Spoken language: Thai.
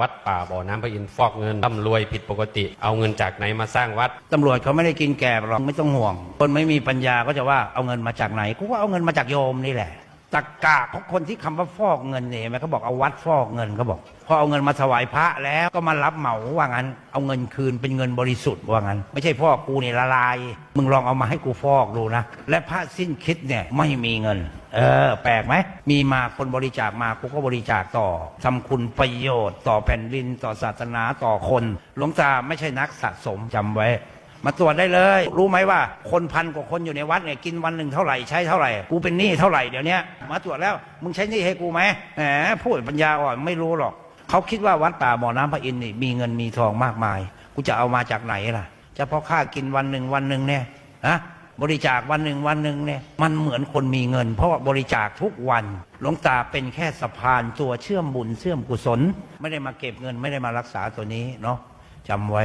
วัดป่าบ่อน้ำพระอินทร์ฟอกเงินร่ำรวยผิดปกติ เอาเงินจากไหนมาสร้างวัดตำรวจเขาไม่ได้กินแกบหรอกไม่ต้องห่วง คนไม่มีปัญญาก็จะว่าเอาเงินมาจากไหนกูว่าเอาเงินมาจากโยมนี่แหละตักกะของคนที่คำว่าฟอกเงินเนี่ยเห็นไหมเขาบอกเอาวัดฟอกเงินเขาบอกพอเอาเงินมาถวายพระแล้วก็มารับเหมาว่างั้น เอาเงินคืนเป็นเงินบริสุทธิ์ว่างั้น ไม่ใช่ฟอกกูนี่ยละลาย มึงลองเอามาให้กูฟอกดูนะ และพระสิ้นคิดเนี่ยไม่มีเงิน เออ แปลกไหม มีมาคนบริจาคมากูก็บริจาคต่อทำคุณประโยชน์ ต่อแผ่นดินต่อศาสนาต่อคนหลวงตาไม่ใช่นักสะสมจำไว้ มาตรวจได้เลย รู้ไหมว่า คนพันกว่าคนอยู่ในวัดเนี่ยกินวันหนึ่งเท่าไหร่ใช้เท่าไหร่กูเป็นหนี้เท่าไหร่เดี๋ยวนี้มาตรวจแล้วมึงใช้หนี้ให้กูไหมแหมพูดปัญญาอ่อนไม่รู้หรอกเขาคิดว่าวัดป่าบ่อน้ำพระอินทร์นี่มีเงินมีทองมากมาย กูจะเอามาจากไหนล่ะเฉพาะค่ากินวันหนึ่งวันหนึ่งเนี่ยฮะ บริจาควันหนึ่งวันหนึ่งเนี่ยมันเหมือนคนมีเงิน เพราะว่าบริจาคทุกวันหลวงตาเป็นแค่สะพานตัวเชื่อมบุญเชื่อมกุศล ไม่ได้มาเก็บเงินไม่ได้มารักษาตัวนี้เนาะจำไว้